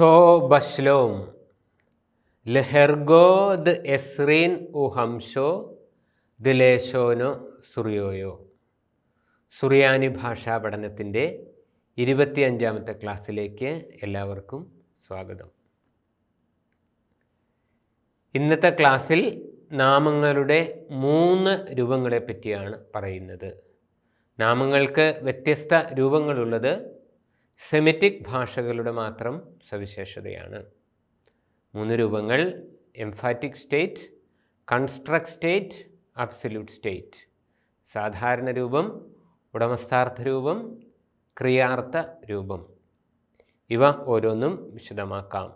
തോ ബശ്ലോം ലഹെർഗോ ദ എസ്രീൻ ഉഹംഷോ ദിലേശോനോ സുറിയോയോ. സുറിയാനി ഭാഷാ പഠനത്തിന്റെ ഇരുപത്തിയഞ്ചാമത്തെ ക്ലാസ്സിലേക്ക് എല്ലാവർക്കും സ്വാഗതം. ഇന്നത്തെ ക്ലാസ്സിൽ നാമങ്ങളുടെ മൂന്ന് രൂപങ്ങളെ പറ്റിയാണ് പറയുന്നത്. നാമങ്ങൾക്ക് വ്യത്യസ്ത രൂപങ്ങളുള്ളത് സെമിറ്റിക് ഭാഷകളുടെ മാത്രം സവിശേഷതയാണ്. മൂന്ന് രൂപങ്ങൾ emphatic state construct state absolute state സാധാരണ രൂപം ഉടമസ്ഥാർത്ഥ രൂപം ക്രിയാർത്ഥ രൂപം. ഇവ ഓരോന്നും വിശദമാക്കാം.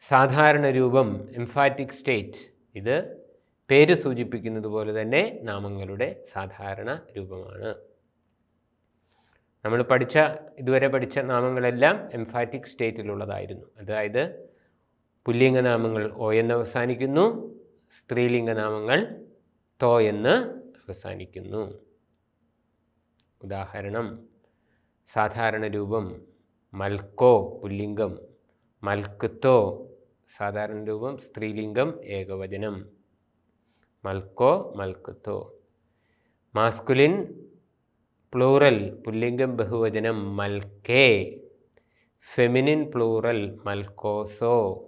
സാധാരണ രൂപം എംഫാറ്റിക് സ്റ്റേറ്റ് ഇത് പേര് സൂചിപ്പിക്കുന്നത് പോലെ തന്നെ നാമങ്ങളുടെ സാധാരണ രൂപമാണ്. നമ്മൾ പഠിച്ച ഇതുവരെ പഠിച്ച നാമങ്ങളെല്ലാം എംഫാറ്റിക് സ്റ്റേറ്റിലുള്ളതായിരുന്നു അതായത് പുല്ലിംഗനാമങ്ങൾ ഒ എന്ന് അവസാനിക്കുന്നു സ്ത്രീലിംഗനാമങ്ങൾ തോ എന്ന് അവസാനിക്കുന്നു. ഉദാഹരണം സാധാരണ രൂപം മൽക്കോ പുല്ലിംഗം മൽക്കുത്തോ സാധാരണ രൂപം സ്ത്രീലിംഗം ഏകവചനം. മൽക്കോ മൽക്കുത്തോ. മാസ്കുലിൻ പ്ലൂറൽ പുല്ലിംഗം ബഹുവചനം മൽക്കേ. Feminine plural മൽക്കോസോ.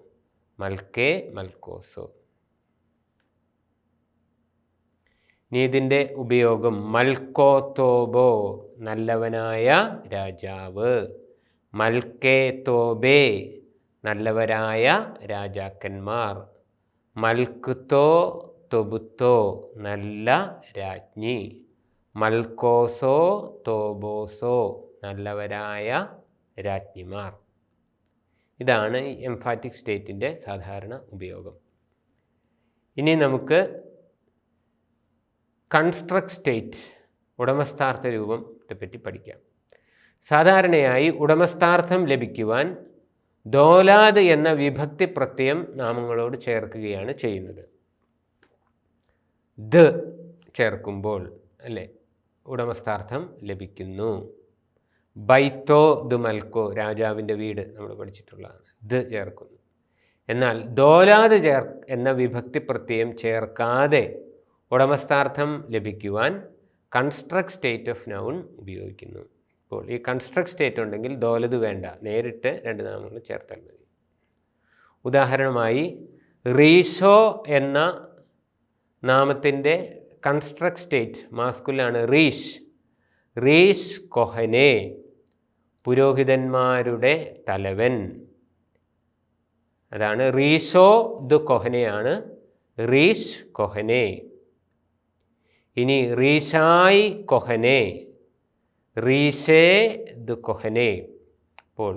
മൽക്കേ മൽക്കോസോ. ഇനി ഇതിന്റെ ഉപയോഗം മൽക്കോത്തോബോ നല്ലവനായ രാജാവ്. മൽക്കേ തോബേ നല്ലവരായ രാജാക്കന്മാർ. മൽക്കുത്തോ തൊബുത്തോ നല്ല രാജ്ഞി. മൽക്കോസോ തോബോസോ നല്ലവരായ രാജ്ഞിമാർ. ഇതാണ് ഈ എംഫാറ്റിക് സ്റ്റേറ്റിന്റെ സാധാരണ ഉപയോഗം. ഇനി നമുക്ക് കൺസ്ട്രക്ട് സ്റ്റേറ്റ് ഉടമസ്ഥാർത്ഥ രൂപത്തെ പറ്റി പഠിക്കാം. സാധാരണയായി ഉടമസ്ഥാർത്ഥം ലഭിക്കുവാൻ ദോലാദ് എന്ന വിഭക്തി പ്രത്യയം നാമങ്ങളോട് ചേർക്കുകയാണ് ചെയ്യുന്നത്. ദ ചേർക്കുമ്പോൾ അല്ലേ? ഉടമസ്ഥാർത്ഥം ലഭിക്കുന്നു. ബൈത്തോ ദു മൽക്കോ രാജാവിന്റെ വീട് നമ്മൾ പഠിച്ചിട്ടുള്ളതാണ്. ദ് ചേർക്കുന്നു. എന്നാൽ ദോലാദ് ചേർ എന്ന വിഭക്തി പ്രത്യയം ചേർക്കാതെ ഉടമസ്ഥാർത്ഥം ലഭിക്കുവാൻ കൺസ്ട്രക്ട് സ്റ്റേറ്റ് ഓഫ് നൗൺ ഉപയോഗിക്കുന്നു. ഇപ്പോൾ ഈ കൺസ്ട്രക്ട് സ്റ്റേറ്റ് ഉണ്ടെങ്കിൽ ദോലത് വേണ്ട. നേരിട്ട് രണ്ട് നാമങ്ങൾ ചേർത്താൽ മതി. ഉദാഹരണമായി റീഷോ എന്ന നാമത്തിന്റെ കൺസ്ട്രക്ട് സ്റ്റേറ്റ് മാസ്കുലാണ് റീഷ് റീഷ് കൊഹനെ പുരോഹിതന്മാരുടെ തലവൻ. അതാണ് റീഷോ ദു കൊഹനെയാണ് റീഷ് കൊഹനെ ഇനി റീഷായ് കൊഹനെ റീഷേ ദു കൊഹനെ അപ്പോൾ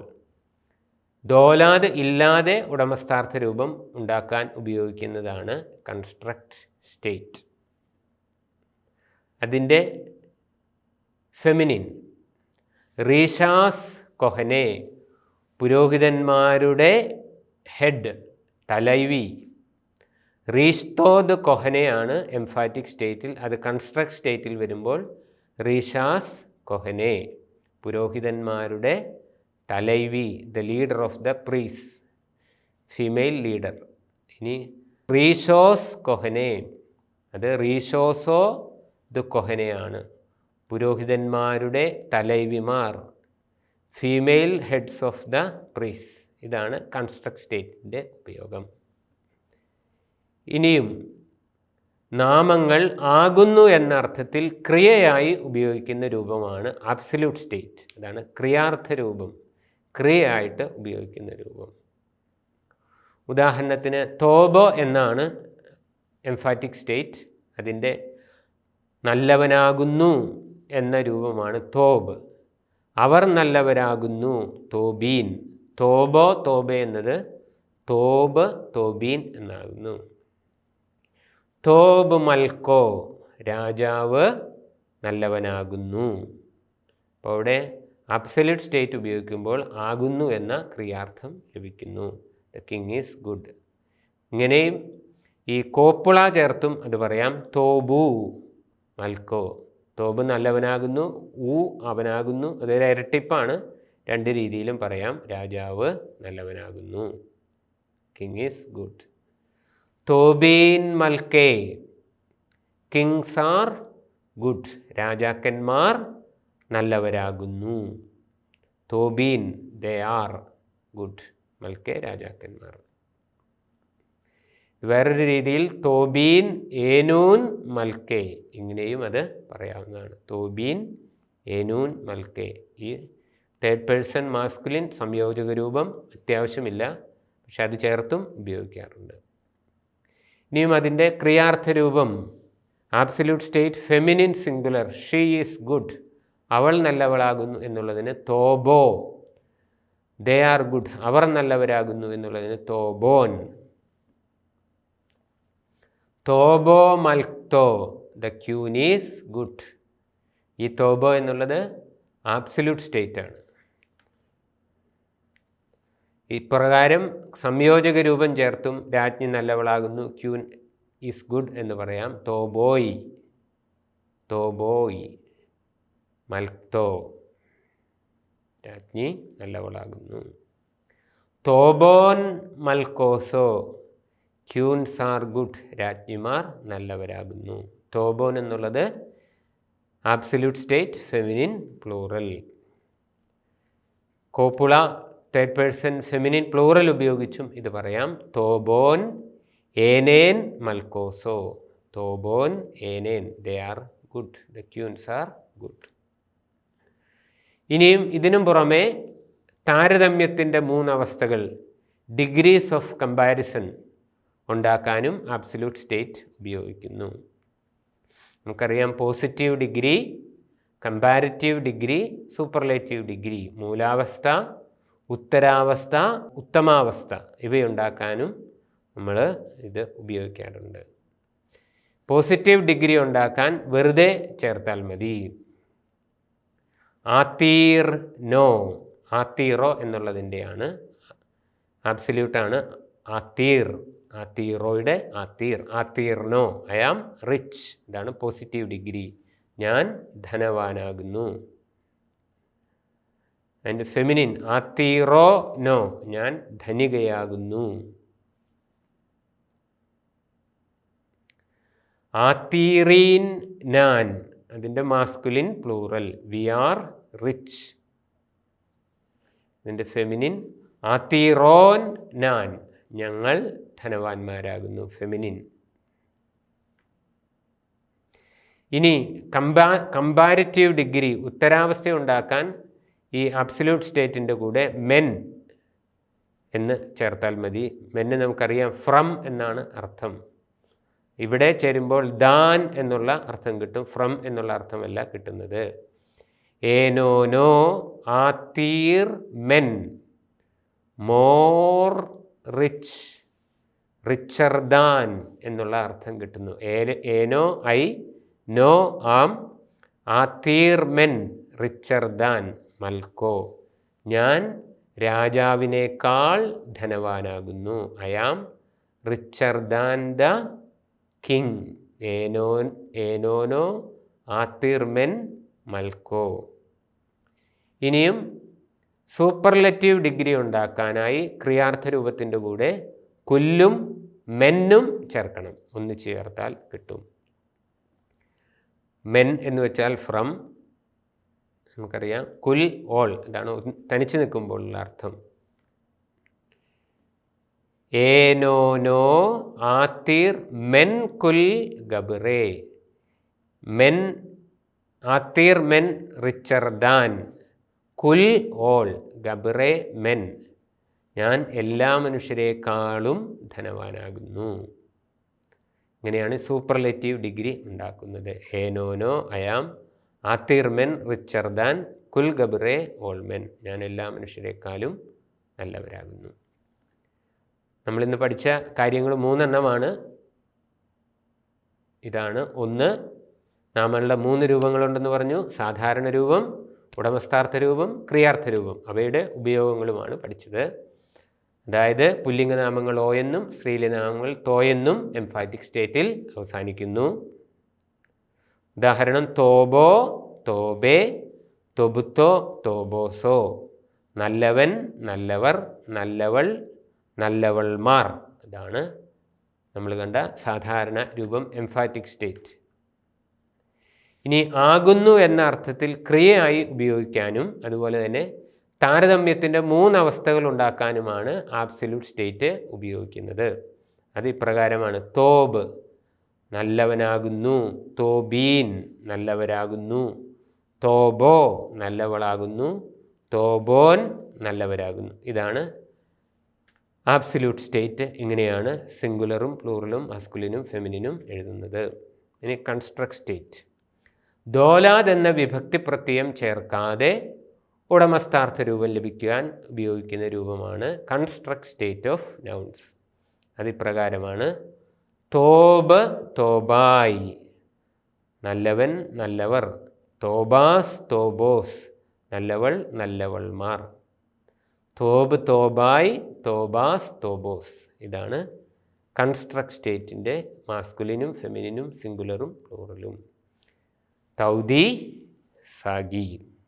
ദോലാദ് ഇല്ലാതെ ഉടമസ്ഥാർത്ഥ രൂപം ഉണ്ടാക്കാൻ ഉപയോഗിക്കുന്നതാണ് കൺസ്ട്രക്ട് സ്റ്റേറ്റ് അതിന്റെ ഫെമിനിൻ റീഷാസ് കൊഹനെ പുരോഹിതന്മാരുടെ ഹെഡ് തലൈവി. റീസ്തോദ് കൊഹനെയാണ് എംഫാറ്റിക് സ്റ്റേറ്റിൽ അത് കൺസ്ട്രക്ട് സ്റ്റേറ്റിൽ വരുമ്പോൾ റീഷാസ് കൊഹനെ പുരോഹിതന്മാരുടെ Thalaivi the leader of the priests female leader ഇനി റീഷോസ് കൊഹനെ അത് റീഷോസോ ദ കൊഹനയാണ്. പുരോഹിതന്മാരുടെ തലൈവിമാർ female heads of the priests ഇതാണ് കൺസ്ട്രക്ട് സ്റ്റേറ്റിന്റെ ഉപയോഗം. ഇനിയും നാമങ്ങൾ ആകുന്നു എന്ന അർത്ഥത്തിൽ ക്രിയയായി ഉപയോഗിക്കുന്ന രൂപമാണ് അബ്സല്യൂട്ട് സ്റ്റേറ്റ് അതാണ് ക്രിയാർത്ഥ രൂപം. ക്രിയയായിട്ട് ഉപയോഗിക്കുന്ന രൂപം. ഉദാഹരണത്തിന് തോബോ എന്നാണ് എംഫാറ്റിക് സ്റ്റേറ്റ് അതിന്റെ നല്ലവനാകുന്നു എന്ന രൂപമാണ് തോബ്. അവർ നല്ലവരാകുന്നു തോബീൻ. തോബോ തോബ എന്നത് തോബ് തോബീൻ എന്നാകുന്നു. തോബ് മൽക്കോ രാജാവ് നല്ലവനാകുന്നു. അപ്പോൾ അവിടെ അബ്സല്യൂട്ട് സ്റ്റേറ്റ് ഉപയോഗിക്കുമ്പോൾ ആകുന്നു എന്ന ക്രിയാർത്ഥം ലഭിക്കുന്നു. The king is good. ഇങ്ങനെയും ഈ കോപ്പുള ചേർത്തും അത് പറയാം തോബു. മൽക്കോ തോബ് നല്ലവനാകുന്നു ഊ അവനാകുന്നു. അതൊരു ഇരട്ടിപ്പാണ്. രണ്ട് രീതിയിലും പറയാം. രാജാവ് നല്ലവനാകുന്നു. കിങ് ഈസ് ഗുഡ് തോബീൻ മൽക്കേ. കിങ്സ് ആർ ഗുഡ് രാജാക്കന്മാർ നല്ലവരാകുന്നു. തോബീൻ ദേ ആർ ഗുഡ് മൽക്കേ രാജാക്കന്മാർ. വേറൊരു രീതിയിൽ തോബീൻ ഏനൂൻ മൽക്കേ. ഇങ്ങനെയും അത് പറയാവുന്നതാണ്. തോബീൻ ഏനൂൻ മൽക്കേ. ഈ തേർഡ് പേഴ്സൺ മാസ്കുലിൻ സംയോജക രൂപം അത്യാവശ്യമില്ല. പക്ഷെ അത് ചേർത്തും ഉപയോഗിക്കാറുണ്ട്. ഇനിയും അതിന്റെ ക്രിയാർത്ഥ രൂപം. Absolute state feminine singular she is good അവൾ നല്ലവളാകുന്നു എന്നുള്ളതിന് തോബോ. ദേ ആർ ഗുഡ് അവർ നല്ലവരാകുന്നു എന്നുള്ളതിന് തോബോൻ. തോബോ മൽക്തോ ദ ക്യൂൻ ഈസ് ഗുഡ് ഈ തോബോ എന്നുള്ളത് ആബ്സല്യൂട്ട് സ്റ്റേറ്റ് ആണ്. ഇപ്രകാരം സംയോജക രൂപം ചേർത്തും രാജ്ഞി നല്ലവളാകുന്നു. ക്യൂൻ ഈസ് ഗുഡ് എന്ന് പറയാം. തോബോയ്. തോബോയ്. മൽക്തോ രാജ്ഞി നല്ലവളാകുന്നു. തോബോൻ മൽക്കോസോ. ക്യൂൻസ് ആർ ഗുഡ് രാജ്ഞിമാർ നല്ലവരാകുന്നു. തോബോൻ എന്നുള്ളത് absolute state feminine plural. Copula third person feminine plural ഉപയോഗിച്ചും ഇത് പറയാം. തോബോൻ ഏനേൻ മൽക്കോസോ. തോബോൻ ഏനേൻ. They are good. The queens are good. ഇനിയും ഇതിനും പുറമെ താരതമ്യത്തിന്റെ മൂന്നവസ്ഥകൾ. Degrees of comparison. ഉണ്ടാക്കാനും ആബ്സല്യൂട്ട് സ്റ്റേറ്റ് ഉപയോഗിക്കുന്നു. നമുക്കറിയാം positive degree comparative degree superlative degree മൂലാവസ്ഥ ഉത്തരാവസ്ഥ ഉത്തമാവസ്ഥ ഇവയുണ്ടാക്കാനും നമ്മൾ ഇത് ഉപയോഗിക്കാറുണ്ട്. പോസിറ്റീവ് ഡിഗ്രി ഉണ്ടാക്കാൻ വെറുതെ ചേർത്താൽ മതി. ആത്തീർ നോ ആത്തീറോ എന്നുള്ളതിന്റെയാണ് ആബ്സല്യൂട്ടാണ് ആത്തീർ. ആത്തീറോയുടെ ആത്തീർ. ആത്തീർ ഐ ആം റിച്ച് ഇതാണ് പോസിറ്റീവ് ഡിഗ്രി ഞാൻ ധനവാനാകുന്നു. ആൻഡ് ഫെമിനിൻ ആത്തീറോ നോ ഞാൻ ധനികയാകുന്നു. ആത്തീറീൻ നാൻ അതിന്റെ masculine plural we are rich ഇതിന്റെ ഫെമിനിൻ ആത്തീറോൻ നാൻ ഞങ്ങൾ ധനവാന്മാരാകുന്നു ഫെമിനിൻ ഇനി കമ്പാ കമ്പാരിറ്റീവ് ഡിഗ്രി ഉത്തരാവസ്ഥ ഉണ്ടാക്കാൻ ഈ അബ്സല്യൂട്ട് സ്റ്റേറ്റിന്റെ കൂടെ മെൻ എന്ന് ചേർത്താൽ മതി. മെന്ന് നമുക്കറിയാം ഫ്രം എന്നാണ് അർത്ഥം. ഇവിടെ ചേരുമ്പോൾ ദാൻ എന്നുള്ള അർത്ഥം കിട്ടും. ഫ്രം എന്നുള്ള അർത്ഥമല്ല കിട്ടുന്നത്. ഏനോനോ ആത്തീർ മെൻ മോർ റിച്ച് റിച്ചർ ദാൻ എന്നുള്ള അർത്ഥം കിട്ടുന്നു. ഏന- ഏനോ ഐ നോ ആം ആത്തീർ റിച്ചർദാൻ റിച്ചർ ദാൻ മൽക്കോ. ഞാൻ രാജാവിനേക്കാൾ ധനവാനാകുന്നു. I am the king. ഏനോൻ ഏനോനോ ആത്തീർ മൽക്കോ. ഇനിയും സൂപ്പർലറ്റീവ് ഡിഗ്രി ഉണ്ടാക്കാനായി ക്രിയാർത്ഥ രൂപത്തിന്റെ കൂടെ കുല്ലും മെന്നും ചേർക്കണം. ഒന്ന് ചേർത്താൽ കിട്ടും. മെൻ എന്ന് വെച്ചാൽ ഫ്രം. നമുക്കറിയാം. കുൽ ഓൾ. ഇതാണ് തനിച്ച് നിൽക്കുമ്പോഴുള്ള അർത്ഥം. ഏനോനോ ആത്തീർ മെൻ കുൽ ഗബറേ മെൻ ആത്തീർ മെൻ റിച്ചർദാൻ. കുൽ ഓൾ. ഗബറേ മെൻ. ഞാൻ എല്ലാ മനുഷ്യരെക്കാളും ധനവാനാകുന്നു. ഇങ്ങനെയാണ് സൂപ്പർലേറ്റീവ് ഡിഗ്രി ഉണ്ടാക്കുന്നത്. ഏനോനോ അയാം ആത്തിർമെൻ റിച്ചർ ദാൻ കുൽ ഓൾമെൻ ഓൾ ഞാൻ എല്ലാ മനുഷ്യരെക്കാളും നല്ലവരാകുന്നു. നമ്മളിന്ന് പഠിച്ച കാര്യങ്ങൾ മൂന്നെണ്ണമാണ്. ഇതാണ് ഒന്ന്. നാമങ്ങളുടെ മൂന്ന് രൂപങ്ങളുണ്ടെന്ന് പറഞ്ഞു. സാധാരണ രൂപം ഉടമസ്ഥാർത്ഥ രൂപം ക്രിയാർത്ഥ രൂപം. അവയുടെ ഉപയോഗങ്ങളുമാണ് പഠിച്ചത്. അതായത് പുല്ലിംഗനാമങ്ങൾ ഓ എന്നും സ്ത്രീലിംഗനാമങ്ങൾ തോ എന്നും എംഫാറ്റിക് സ്റ്റേറ്റിൽ അവസാനിക്കുന്നു. ഉദാഹരണം തോബോ തോബേ തൊബുത്തോ തോബോസോ. നല്ലവൻ നല്ലവർ നല്ലവൾ നല്ലവൾമാർ. ഇതാണ് നമ്മൾ കണ്ട സാധാരണ രൂപം എംഫാറ്റിക് സ്റ്റേറ്റ് ഇനി ആകുന്നു എന്ന അർത്ഥത്തിൽ ക്രിയയായി ഉപയോഗിക്കാനും അതുപോലെ തന്നെ താരതമ്യത്തിന്റെ മൂന്നവസ്ഥകൾ ഉണ്ടാക്കാനുമാണ് ആബ്സല്യൂട്ട് സ്റ്റേറ്റ് ഉപയോഗിക്കുന്നത്. അത് ഇപ്രകാരമാണ്. തോബ് നല്ലവനാകുന്നു. തോബീൻ നല്ലവരാകുന്നു. തോബോ നല്ലവളാകുന്നു. തോബോൻ നല്ലവരാകുന്നു. ഇതാണ് ആബ്സല്യൂട്ട് സ്റ്റേറ്റ് ഇങ്ങനെയാണ് സിംഗുലറും പ്ലൂറലും മസ്കുലിനും ഫെമിനിനും എഴുതുന്നത്. ഇനി കൺസ്ട്രക്ട് സ്റ്റേറ്റ് ദോലാദ് എന്ന വിഭക്തി പ്രത്യയം ചേർക്കാതെ ഉടമസ്ഥാർത്ഥ രൂപം ലഭിക്കുവാൻ ഉപയോഗിക്കുന്ന രൂപമാണ് കൺസ്ട്രക്ട് സ്റ്റേറ്റ് ഓഫ് നൗൺസ് അതിപ്രകാരമാണ് തോബ തോബായി. നല്ലവൻ നല്ലവർ. തോബാസ് തോബോസ്. നല്ലവൾ നല്ലവൾമാർ. തോബ് തോബായ് തോബാസ് തോബോസ്. ഇതാണ് കൺസ്ട്രക്ട് സ്റ്റേറ്റിന്റെ മാസ്കുലിനും ഫെമിനിനും സിംഗുലറും പ്ലൂറലും തൗദി സാഗി.